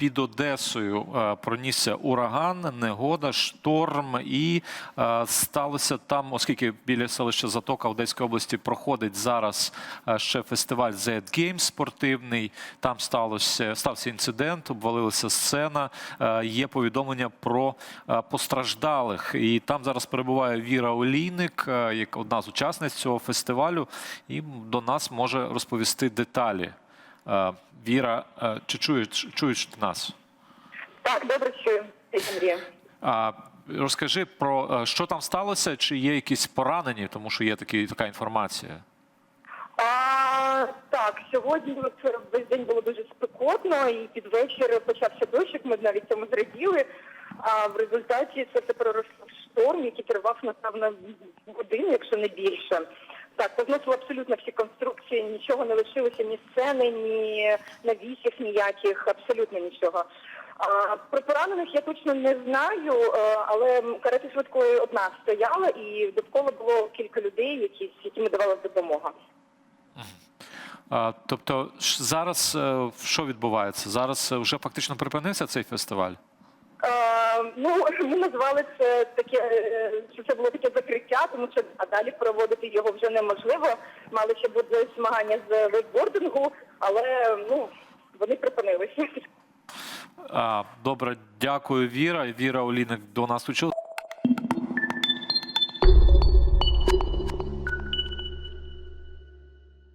під Одесою е, пронісся ураган, негода, шторм, і е, сталося там, оскільки біля селища Затока Одеської області проходить зараз е, ще фестиваль Z Games спортивний. Там сталося стався інцидент, обвалилася сцена. Є повідомлення про постраждалих, і там зараз перебуває Віра Олійник, як одна з учасниць цього фестивалю, і до нас може розповісти деталі. Е, Віра, е, чи чуєш, чуєш ти нас? Так, добре чую, Андрія. Розкажи про е, що там сталося, чи є якісь поранені, тому що є такі, така інформація. А, так, сьогодні весь день було дуже спекотно, і під вечір почався дощик, ми навіть цьому зраділи. А в результаті це переросло в шторм, який тривав, напевно, годину, якщо не більше. Так, позносило абсолютно всі конструкції, нічого не лишилося, ні сцени, ні навісів ніяких, абсолютно нічого. А, про поранених я точно не знаю, е, але карета швидкої одна стояла, і довкола було кілька людей, які, яким давалася допомога. А, тобто, зараз е, що відбувається? Зараз е, вже фактично припинився цей фестиваль. Ну, ми назвали це таке, що це було таке тому що а далі проводити його вже неможливо. Мали ще бути змагання з вейкбордингу, але ну вони припинилися. Добре, дякую, Віра. Віра Оліник до нас учила.